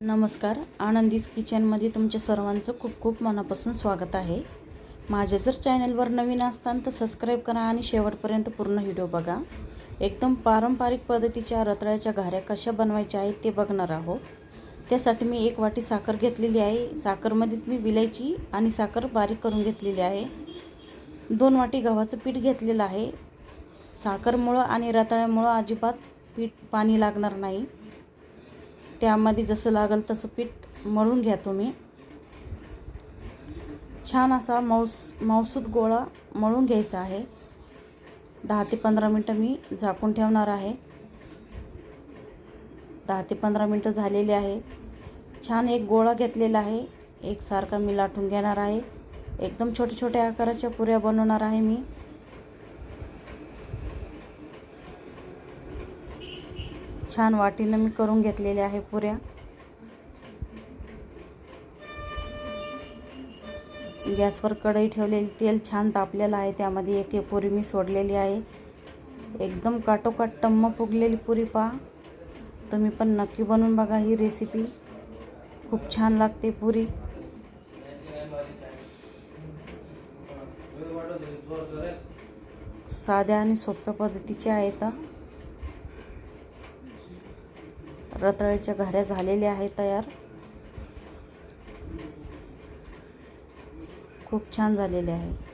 नमस्कार. आनंदीस किचनमध्ये तुमच्या सर्वांचं खूप खूप मनापासून स्वागत आहे. माझ्या जर चॅनलवर नवीन असताल तर सबस्क्राईब करा आणि शेवटपर्यंत पूर्ण व्हिडिओ बघा. एकदम पारंपरिक पद्धतीच्या रताळ्याच्या घाऱ्या कशा बनवायच्या आहेत ते बघणार आहोत. त्यासाठी मी एक वाटी साखर घेतलेली आहे. साखरमध्येच मी विलायची आणि साखर बारीक करून घेतलेली आहे. दोन वाटी गव्हाचं पीठ घेतलेलं आहे. साखरमुळं आणि रताळ्यामुळं अजिबात पीठ पाणी लागणार नाही. त्यामध्ये जसं लागेल तसं पीठ मळून घ्या तुम्ही. छान असा मौस मौसूद गोळा मळून घ्यायचा आहे. दहा ते पंधरा मिनटं मी झाकून ठेवणार आहे. दहा ते पंधरा मिनटं झालेली आहे. छान एक गोळा घेतलेला आहे. एकसारखा मी लाटून घेणार आहे. एकदम छोट्या छोट्या आकाराच्या पुऱ्या बनवणार आहे मी. छान वाटीनं मी करून घेतलेल्या आहे पुऱ्या. गॅसवर कढई ठेवलेली तेल छान तापलेलं आहे. त्यामध्ये एक एक पुरी मी सोडलेली आहे. एकदम काटोकाट टम्म फुगलेली पुरी पहा. तुम्ही पण नक्की बनवून बघा ही रेसिपी खूप छान लागते पुरी. साध्या आणि सोप्या पद्धतीच्या आहेत रताळ्याच्या घऱ्या झालेल्या आहेत तयार. खूप छान झालेले आहे.